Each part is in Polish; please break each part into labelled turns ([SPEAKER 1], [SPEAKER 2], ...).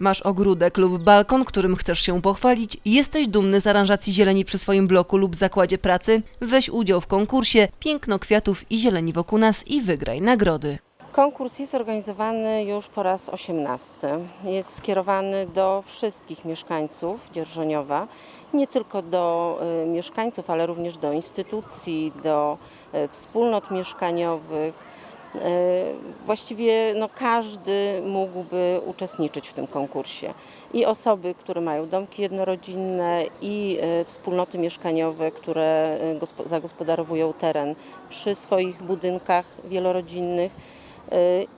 [SPEAKER 1] Masz ogródek lub balkon, którym chcesz się pochwalić? Jesteś dumny z aranżacji zieleni przy swoim bloku lub zakładzie pracy? Weź udział w konkursie Piękno kwiatów i zieleni wokół nas i wygraj nagrody.
[SPEAKER 2] Konkurs jest organizowany już po raz 18. Jest skierowany do wszystkich mieszkańców Dzierżoniowa, nie tylko do y, mieszkańców, ale również do instytucji, do y, wspólnot mieszkaniowych. Y, Właściwie no, każdy mógłby uczestniczyć w tym konkursie. I osoby, które mają domki jednorodzinne, i y, wspólnoty mieszkaniowe, które gospo- zagospodarowują teren przy swoich budynkach wielorodzinnych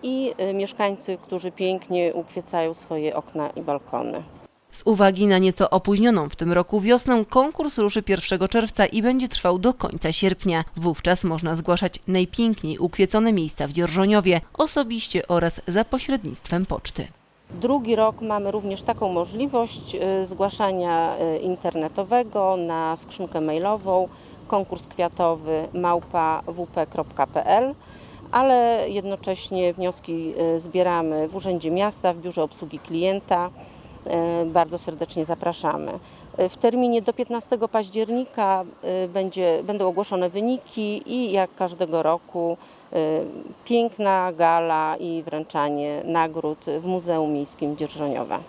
[SPEAKER 2] i mieszkańcy, którzy pięknie ukwiecają swoje okna i balkony.
[SPEAKER 1] Z uwagi na nieco opóźnioną w tym roku wiosnę, konkurs ruszy 1 czerwca i będzie trwał do końca sierpnia. Wówczas można zgłaszać najpiękniej ukwiecone miejsca w Dzierżoniowie, osobiście oraz za pośrednictwem poczty.
[SPEAKER 2] Drugi rok mamy również taką możliwość y, zgłaszania y, internetowego na skrzynkę mailową konkurs kwiatowy małpa.wp.pl, ale jednocześnie wnioski y, zbieramy w Urzędzie Miasta, w Biurze Obsługi Klienta. Y, Bardzo serdecznie zapraszamy. Y, W terminie do 15 października y, będzie, będą ogłoszone wyniki i jak każdego roku piękna gala i wręczanie nagród w Muzeum Miejskim Dzierżoniowa.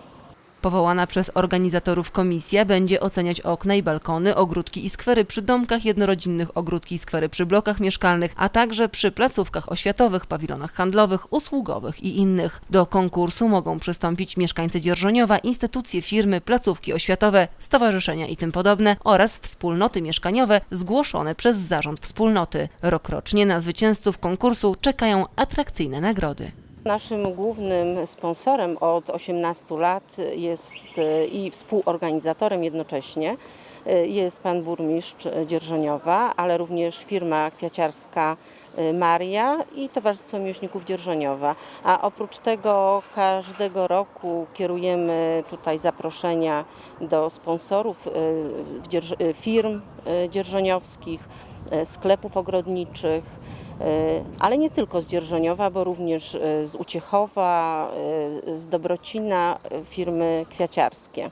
[SPEAKER 1] Powołana przez organizatorów komisja będzie oceniać okna i balkony, ogródki i skwery przy domkach jednorodzinnych, ogródki i skwery przy blokach mieszkalnych, a także przy placówkach oświatowych, pawilonach handlowych, usługowych i innych. Do konkursu mogą przystąpić mieszkańcy Dzierżoniowa, instytucje, firmy, placówki oświatowe, stowarzyszenia i tym podobne oraz wspólnoty mieszkaniowe zgłoszone przez zarząd wspólnoty. Rokrocznie na zwycięzców konkursu czekają atrakcyjne nagrody.
[SPEAKER 2] Naszym głównym sponsorem od 18 lat jest y, i współorganizatorem jednocześnie y, jest pan burmistrz Dzierżoniowa, ale również firma kwiaciarska y, Maria i Towarzystwo Miłośników Dzierżoniowa. A oprócz tego każdego roku kierujemy tutaj zaproszenia do sponsorów firm dzierżoniowskich, sklepów ogrodniczych, y, ale nie tylko z Dzierżoniowa, bo również y, z Uciechowa, z Dobrocina, firmy kwiaciarskie.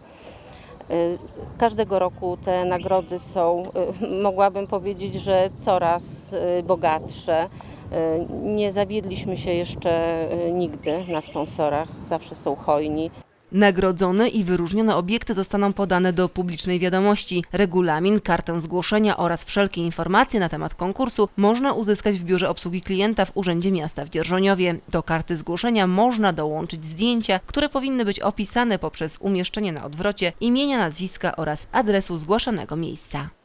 [SPEAKER 2] Każdego roku te nagrody są, mogłabym powiedzieć, że coraz bogatsze. Nie zawiedliśmy się jeszcze nigdy na sponsorach, zawsze są hojni.
[SPEAKER 1] Nagrodzone i wyróżnione obiekty zostaną podane do publicznej wiadomości. Regulamin, kartę zgłoszenia oraz wszelkie informacje na temat konkursu można uzyskać w Biurze Obsługi Klienta w Urzędzie Miasta w Dzierżoniowie. Do karty zgłoszenia można dołączyć zdjęcia, które powinny być opisane poprzez umieszczenie na odwrocie imienia, nazwiska oraz adresu zgłaszanego miejsca.